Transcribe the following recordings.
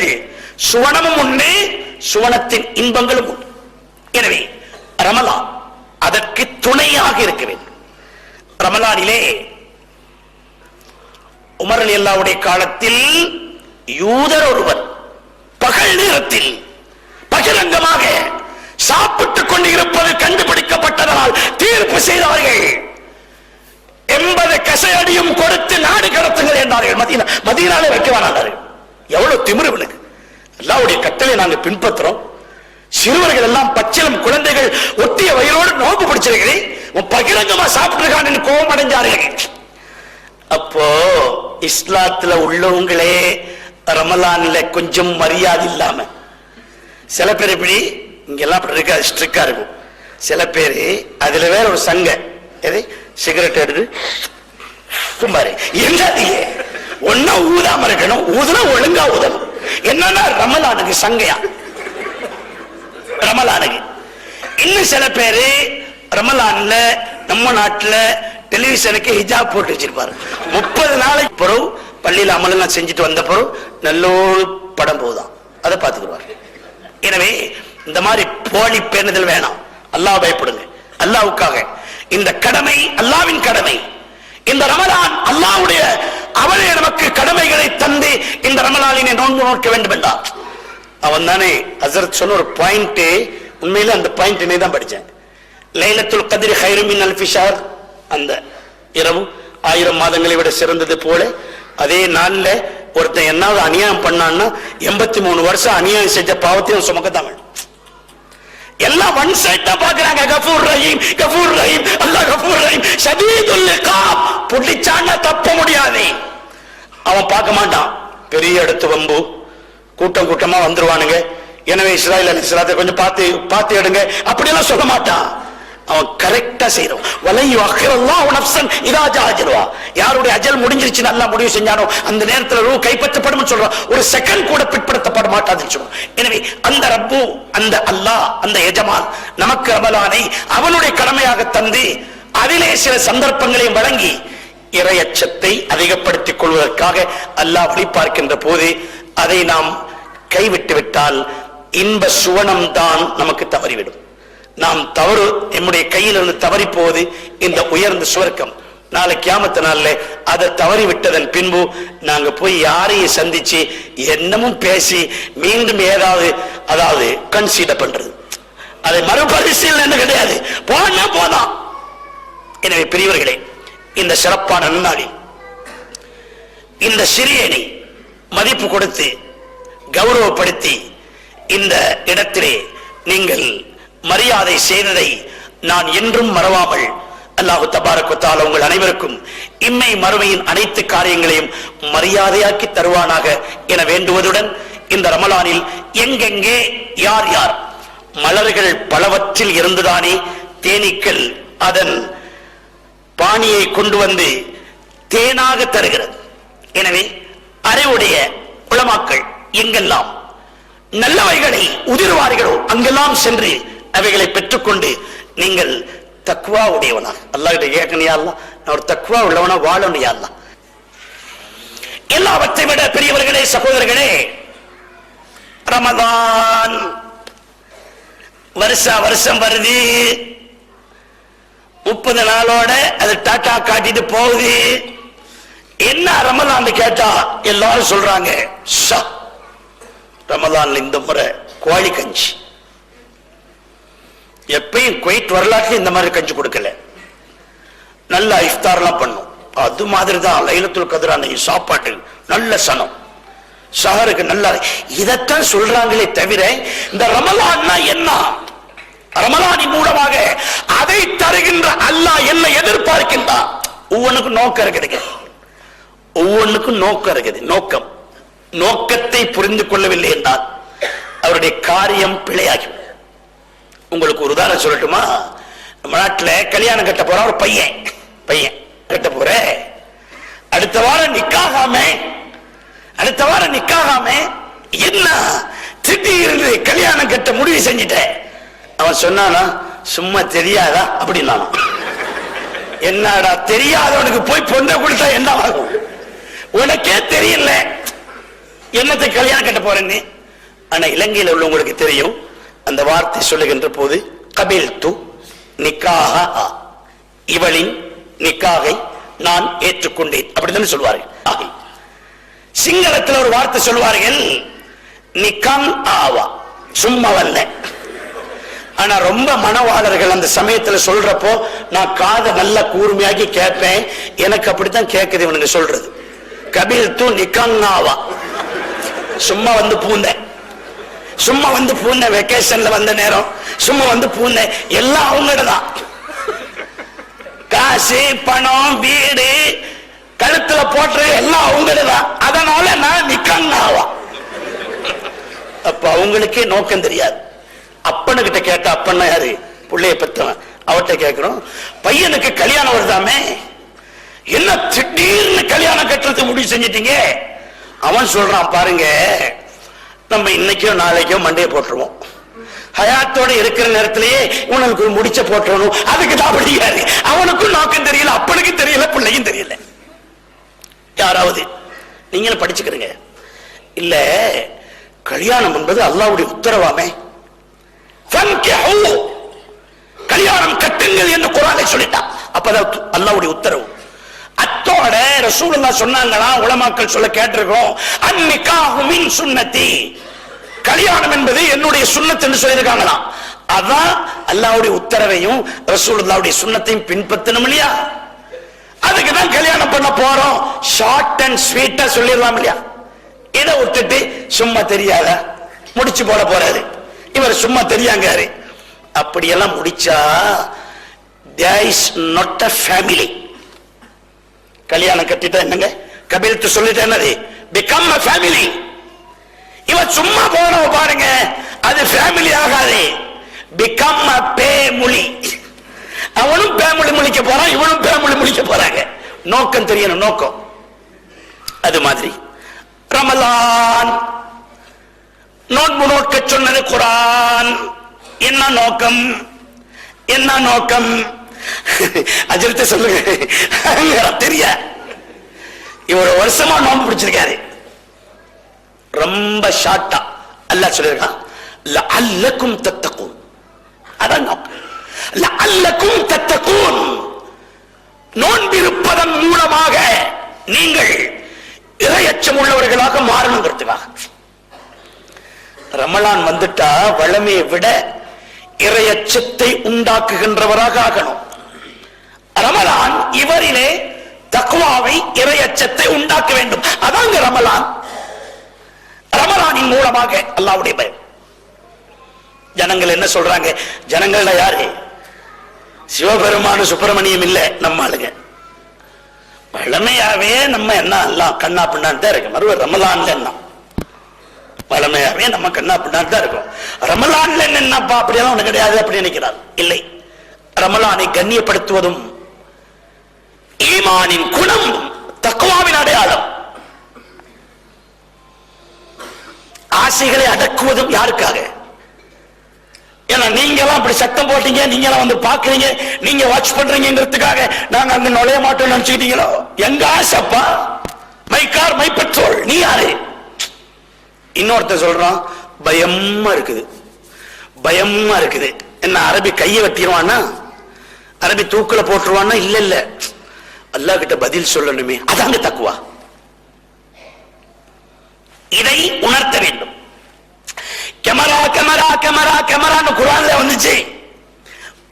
இன்பங்கள் சுவனமும் உண்டு சுவனத்தின் இன்பங்களும் உண்டு. எனவே ரமலான் அதற்கு துணையாக இருக்க வேண்டும். ரமலானிலே உமர் அலி அல்லாவுடைய காலத்தில் யூதர் ஒருவர் பகல் நேரத்தில் பகிரங்கமாக சாப்பிட்டுக் கொண்டு இருப்பது தீர்ப்பு செய்தார்கள். எண்பது கசையடியும் கொடுத்து நாடு கடத்துங்கள் என்றார்கள். மதீனா மதீனாலே வைக்க எவ்வளவு திமிரு இவனுக்கு? அல்லாவுடைய கட்டளை நாங்க பின்பற்றுறோம். சிறுவர்கள் எல்லாம் பச்சிலம் குழந்தைகள் ஒட்டிய வயிறோடு நோக்கு பிடிச்சிருக்கிறேன் பகிரங்கமா சாப்பிட்டுருக்கான்னு கோபம் அடைஞ்சார்கள் அப்போ இஸ்லாத்துல உள்ளவங்களே ரமலான்ல கொஞ்சம் மரியாதை இல்லாம சில பேர் எப்படி இங்கெல்லாம் அப்படி இருக்கா ஸ்ட்ரிக்டா இருக்கும். சில பேர் அதுல வேற ஒரு சங்க எது? சிகரெட் எடுத்து சும்மாரு என்னது ஒன்னா ஊதாம இருக்கணும். ஊதுனா ஒழுங்கா ஊதணும். என்னன்னா ரமலானுக்கு சங்கையா? ரமலானுக்கு. இன்னும் சில பேரு ரமலான்ல நம்ம நாட்டுல டெலிவிஷனுக்கு ஹிஜாப் போட்டு வச்சிருப்பாரு. முப்பது நாளைக்கு பிறகு பள்ளியில் அமலெல்லாம் செஞ்சுட்டு வந்த பிறகு நல்லோரு படம் போகுதான் அதை பார்த்துக்குருவார் எனவே இந்த மாதிரி போலி பேணுதல் வேணாம். அல்லாஹ் பயப்படுங்க. அல்லாவுக்காக இந்த கடமை அல்லாவின் கடமை. இந்த ரமலான் அல்லாவுடைய அவனே நமக்கு கடமைகளை தந்து இந்த ரமலாலினை நோன்பு நோக்க வேண்டும் என்றார் அவன் தானே ஹசரத் சொன்ன ஒரு பாயிண்ட் உண்மையில அந்த பாயிண்ட் தான் படிச்சேன் லைலத்துல் கதிர் ஹைரமின் அல்பிஷார் அந்த இரவு ஆயிரம் மாதங்களை விட சிறந்தது போல அதே நாள்ல ஒருத்தன் என்னாவது அநியாயம் பண்ணான்னா எண்பத்தி மூணு வருஷம் அநியாயம் செஞ்ச பாவத்தையும் சுமக்கத்தான் வேண்டும். எல்லாம் ஒன் சைடா பாக்குறாங்க கஃபூர் ரஹீம் கஃபூர் ரஹீம் அல்லாஹ் கஃபூர் ரஹீம். ஷதீதுல் இகாப் புடிச்சான்னா தப்ப முடியாது. அவன் பார்க்க மாட்டான். பெரிய இடத்து வம்பு. கூட்டம் கூட்டமா வந்துருவானுங்க. எனவே இஸ்ராயல் அலி இஸ்லாத்தை கொஞ்சம் பார்த்து பார்த்து எடுங்க. அப்படியெல்லாம் சொல்ல மாட்டான். அவன் கரெக்டா செய்யறோம் வலையு அஹ்ரல்லாஹு நஃப்ஸன் இதா ஜாஜிருவா யாருடைய அஜல் முடிஞ்சிருச்சு நல்லா முடிவு செஞ்சானோ அந்த நேரத்துல ரூ கைப்பற்றப்படும் சொல்றான். ஒரு செகண்ட் கூட பிற்படுத்தப்பட மாட்டாதுன்னு சொல்றோம் எனவே அந்த ரப்பு அந்த அல்லாஹ் அந்த எஜமான் நமக்கு ரமலானை அவனுடைய கடமையாக தந்து அதிலே சில சந்தர்ப்பங்களையும் வழங்கி இரையச்சத்தை அதிகப்படுத்திக் கொள்வதற்காக அல்லாஹ் வழிபார்க்கின்ற போது அதை நாம் கைவிட்டு விட்டால் இன்ப சுவனம் தான் நமக்கு தவறிவிடும். நாம் தவறு நம்முடைய கையில் இருந்து தவறி போவது இந்த உயர்ந்த சுவர்க்கம். நாளை கியாமத்து நாள்ல அதை தவறி விட்டதன் பின்பு நாங்க போய் யாரையும் சந்திச்சு என்னமும் பேசி மீண்டும் ஏதாவது அதாவது கன்சீடர் பண்றது. அதை மறுபரிசீலனை கிடையாது. போனா போதான் எனவே பெரியவர்களே இந்த சிறப்பான நன்னாடி இந்த சிறியனை மதிப்பு கொடுத்து கௌரவப்படுத்தி இந்த இடத்திலே நீங்கள் மரியாதை செய்ததை நான் என்றும் மறவாமல் அல்லாஹு தபாரக்குத்தால் உங்கள் அனைவருக்கும் இம்மை மறுமையின் அனைத்து காரியங்களையும் மரியாதையாக்கி தருவானாக என வேண்டுவதுடன் இந்த ரமலானில் எங்கெங்கே யார் யார்? மலர்கள் பலவற்றில் இருந்துதானே தேனீக்கள் அதன் பாணியை கொண்டு வந்து தேனாக தருகிறது. எனவே அறிவுடைய உளமாக்கள் எங்கெல்லாம் நல்லவைகளை உதிர்வார்களோ அங்கெல்லாம் சென்று அவைகளை பெற்றுக்கொண்டு நீங்கள் தக்குவா உடையவனா அல்லாஹிட்ட கேட்கணியா அல்ல நான் ஒரு தக்குவா உள்ளவனா வாழணும் யா எல்லாவற்றை விட பெரியவர்களே சகோதரர்களே ரமதான் வருஷா வருஷம் வருது. முப்பது நாளோட அது டாட்டா காட்டிட்டு போகுது. என்ன ரமலான் கேட்டா எல்லாரும் சொல்றாங்க ஷா, ரமலான்ல இந்த முறை கோழி கஞ்சி. எப்பயும் குவைட் வரலாற்று இந்த மாதிரி கஞ்சி கொடுக்கல. நல்ல இஃப்தார்லாம் பண்ணும். அது மாதிரி தான் லைலத்துல் கதிர் அன்னைக்கு சாப்பாட்டு நல்ல சனம். சஹருக்கு நல்லா இதைத்தான் சொல்றாங்களே தவிர இந்த ரமலான்னா என்ன? ரமலானி மூலமாக அதை தருகின்ற அல்லாஹ் என்ன எதிர்பார்க்கின்றான்? ஒவ்வொன்றுக்கும் நோக்கம் இருக்குது. ஒவ்வொன்றுக்கும் நோக்கம் இருக்குது. நோக்கம். நோக்கத்தை புரிந்து கொள்ளவில்லை என்றால் அவருடைய காரியம் பிழையாகிவிடும். உங்களுக்கு ஒரு உதாரணம் சொல்லட்டுமா? நம்ம நாட்டில் கல்யாணம் கட்ட போற ஒரு பையன் பையன் கட்ட போற. அடுத்த வாரம் நிக்காகாம அடுத்த வாரம் நிக்காகாம என்ன? திடீர்னு கல்யாணம் கட்ட முடிவு செஞ்சுட்டேன் அவன் சொன்னானா சும்மா தெரியாதா? அப்படின்னா என்னடா தெரியாதவனுக்கு போய் பொண்ணை கொடுத்தா என்ன ஆகும்? உனக்கே தெரியல. என்னத்தை கல்யாணம் கட்ட போறேன்னு? ஆனா இலங்கையில் உள்ளவங்களுக்கு தெரியும். அந்த வார்த்தை சொல்லுகின்ற போது கபில் து நிக்காக இவளின் நிக்காகை நான் ஏற்றுக்கொண்டேன். அப்படித்தானே சொல்வார்கள். சிங்களத்தில் ஒரு வார்த்தை சொல்வார்கள் நிக்கான் ஆவா. சும்மா வல்ல ஆனா ரொம்ப மனவாளர்கள் அந்த சமயத்துல சொல்றப்போ நான் காதை நல்லா கூர்மையாக்கி கேட்பேன். எனக்கு அப்படித்தான் கேட்குது இவனுங்க சொல்றது. கபில் தூ நிக்காங்காவா சும்மா வந்து பூந்தேன். சும்மா வந்து பூனை வெக்கேஷன்ல வந்த நேரம். சும்மா வந்து பூனை எல்லாம் அவங்கள்ட்ட தான் காசு பணம் வீடு கழுத்துல போட்டு எல்லாம் அவங்கள்ட்ட தான் அதனால நான் நிக்காங்காவா அப்ப அவங்களுக்கே நோக்கம் தெரியாது. அப்பனு கிட்ட கேட்ட அப்பன்னா யாரு? பிள்ளைய பத்தவன். அவர்கிட்ட கேட்கிறோம் பையனுக்கு கல்யாணம் வருதாமே? என்ன திடீர்னு கல்யாணம் கட்டுறது முடிவு செஞ்சிட்டீங்க? அவன் சொல்றான் பாருங்க நம்ம இன்னைக்கோ நாளைக்கோ மண்டையை போட்டுருவோம். ஹயாத்தோட இருக்கிற நேரத்திலேயே உனக்கு முடிச்ச போட்டுறணும். அதுக்கு தான் படிக்காரு அவனுக்கும் நோக்கம் தெரியல அப்பனுக்கும் தெரியல பிள்ளைக்கும் தெரியல. யாராவது நீங்களும் படிச்சுக்கிறீங்க. இல்ல கல்யாணம் என்பது அல்லாவுடைய உத்தரவாமே? கல்யாணம் கட்டுங்கள் என்று குரானை சொல்லிட்டான். அப்பதான் அல்லாவுடைய உத்தரவு. அத்தோட ரசூலுல்லா சொன்னாங்களா? உலமாக்கள் சொல்ல கேட்டிருக்கோம் அன்னிகாஹு மின் சுண்ணத்தி கல்யாணம் என்பது என்னுடைய சுன்னத் என்று சொல்லியிருக்காங்களாம் அதான் அல்லாவுடைய உத்தரவையும் ரசூலுல்லாவுடைய சுண்ணத்தையும் பின்பற்றணும் இல்லையா? அதுக்கு தான் கல்யாணம் பண்ண போறோம். ஷார்ட் அண்ட் ஸ்வீட்டா சொல்லிடலாம் இல்லையா? இதை விட்டுட்டு சும்மா தெரியாத முடிச்சு போட போறாரு. இவர் சும்மா தெரியாங்காரு அப்படியெல்லாம் முடிச்சா there is not a family கல்யாணம் கட்டிட்டா என்னங்க? கபில்த்து சொல்லிட்டு என்னது? Become family family. இவன் சும்மா போனவ பாருங்க அது ஃபேமிலி ஆகாது. பிகம் a பேமுலி அவனும் பேமொழி முழிக்க போறான் இவனும் பேமொழி முழிக்க போறாங்க. நோக்கம் தெரியணும் நோக்கம். அது மாதிரி. ரமலான். நோன்பு நோக்க சொன்னது குரான். என்ன நோக்கம்? என்ன நோக்கம்? அஜரத்தை சொல்லுங்க. தெரிய? இவ்வளவு வருஷமா நோன்பு பிடிச்சிருக்காரு. ரொம்ப ஷார்ட்டா அல்லாஹ் சொல்லிருக்கான் அல்லக்கும் தத்தக்கும் அதான் அல்லக்கும் தத்தக்கும் நோன்பிருப்பதன் மூலமாக நீங்கள் இரையச்சம் உள்ளவர்களாக மாறணுங்கிறதுக்காக. ரமலான் வந்துட்டா வளமையை விட இரையச்சத்தை உண்டாக்குகின்றவராக ஆகணும். ரமலான் இவரிலே தக்குவாவை இரையச்சத்தை உண்டாக்க வேண்டும். அதாங்க ரமலான். ரமலானின் மூலமாக அல்லாவுடைய பயம். ஜனங்கள் என்ன சொல்றாங்க? ஜனங்கள்ல யாரு? சிவபெருமான சுப்பிரமணியம் இல்ல நம்ம ஆளுங்க. வளமையாவே நம்ம என்ன எல்லாம் கண்ணா பின்னான்னு தான் இருக்கு மறுபடியும் ரமலான்ல என்ன? வளமையாவே நம்ம கண்ணா பின்னான்னு தான் இருக்கும். ரமலான்ல என்னப்பா? அப்படியெல்லாம் ஒண்ணு கிடையாது அப்படி நினைக்கிறார். இல்லை. ரமலானை கண்ணியப்படுத்துவதும் ஈமானின் குணம் தக்குவாவின் அடையாளம். ஆசைகளை அடக்குவதும் யாருக்காக? ஏன்னா நீங்க எல்லாம் அப்படி சத்தம் போட்டீங்க நீங்க எல்லாம் வந்து பாக்குறீங்க நீங்க வாட்ச் பண்றீங்கிறதுக்காக நாங்க அங்க நுழைய மாட்டோம் நினைச்சுக்கிட்டீங்களோ? எங்க ஆசைப்பா மை கார் மை பெட்ரோல் நீ யாரு? இன்னொருத்த சொல்றான் பயமா இருக்குது. பயமா இருக்குது. என்ன அரபி கையை வெட்டிடுவான்னா? அரபி தூக்கில போட்டுருவானா இல்ல இல்ல. அல்லாஹ் கிட்ட பதில் சொல்லணுமே அதாங்க தக்குவா. இதை உணர்த்த வேண்டும். கேமரா கெமரா கெமரா கெமரான்னு குரான்ல வந்துச்சு.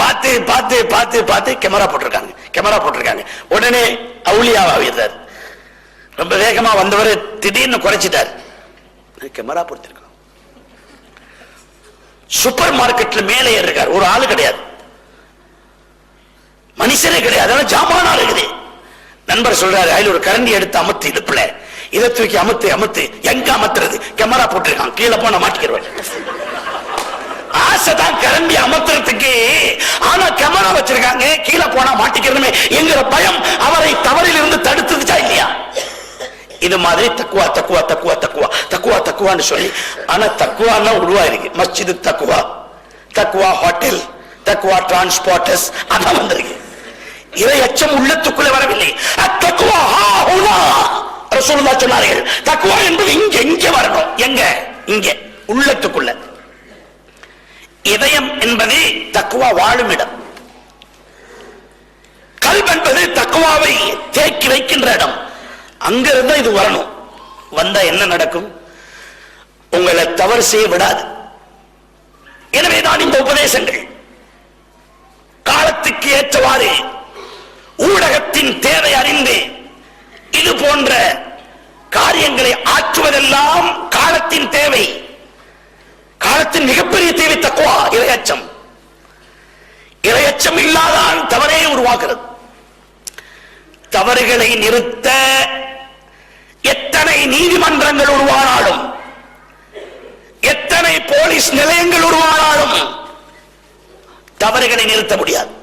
பார்த்து பார்த்து பார்த்து பார்த்து கேமரா போட்டிருக்காங்க கேமரா போட்டிருக்காங்க. உடனே அவுளியாவாகிறார் ரொம்ப வேகமா வந்தவர் திடீர்னு குறைச்சிட்டார். கேமரா பொறுத்திருக்கோம் சூப்பர் மார்க்கெட்ல மேலே இருக்கார் ஒரு ஆளு கிடையாது. மனுஷரே கிடையாது. அதெல்லாம் ஜாமானா இருக்குது. நண்பர் சொல்றாரு அதுல ஒரு கரண்டி எடுத்து அமத்து இடுப்புல. இதை தூக்கி அமுத்து அமுத்து எங்க அமத்துறது? கேமரா போட்டிருக்கான். கீழே போன மாட்டிக்கிறவன் ஆசைதான் கரண்டி அமர்த்துறதுக்கு ஆனா கேமரா வச்சிருக்காங்க கீழே போனா மாட்டிக்கிறதுமே. என்கிற பயம் அவரை தவறில் இருந்து தடுத்துச்சா இல்லையா? இது மாதிரி தக்குவா தக்குவா தக்குவா தக்குவா தக்குவா தக்குவான்னு சொல்லி ஆனா தக்குவான்னா உருவா இருக்கு. மஸ்ஜிது தக்குவா. தக்குவா ஹோட்டல் தக்குவா டிரான்ஸ்போர்ட்டர்ஸ் அதான் வந்திருக்கு. இதை அச்சம் உள்ளத்துக்குள்ளே வரவில்லை. அத்தக்குவா ரசூலுல்லா சொன்னார்கள் தக்குவா என்பது இங்க இங்க வரணும். எங்க? இங்க உள்ளத்துக்குள்ள. இதயம் என்பது தக்குவா வாழும் இடம். கல்வ் என்பது தக்குவாவை தேக்கி வைக்கின்ற இடம். அங்கிருந்து இது வரணும். வந்தா என்ன நடக்கும்? உங்களை தவறு செய்ய விடாது. எனவேதான் இந்த உபதேசங்கள். காலத்துக்கு ஏற்றவாறு ஊடகத்தின் தேவை அறிந்து இது போன்ற காரியங்களை ஆற்றுவதெல்லாம் காலத்தின் தேவை. காலத்தின் மிகப்பெரிய தேவை தக்குவா இரையச்சம். இரையச்சம் இல்லாதான் தவறே உருவாகிறது. தவறுகளை நிறுத்த எத்தனை நீதிமன்றங்கள் உருவானாலும் எத்தனை போலீஸ் நிலையங்கள் உருவானாலும் தவறுகளை நிறுத்த முடியாது.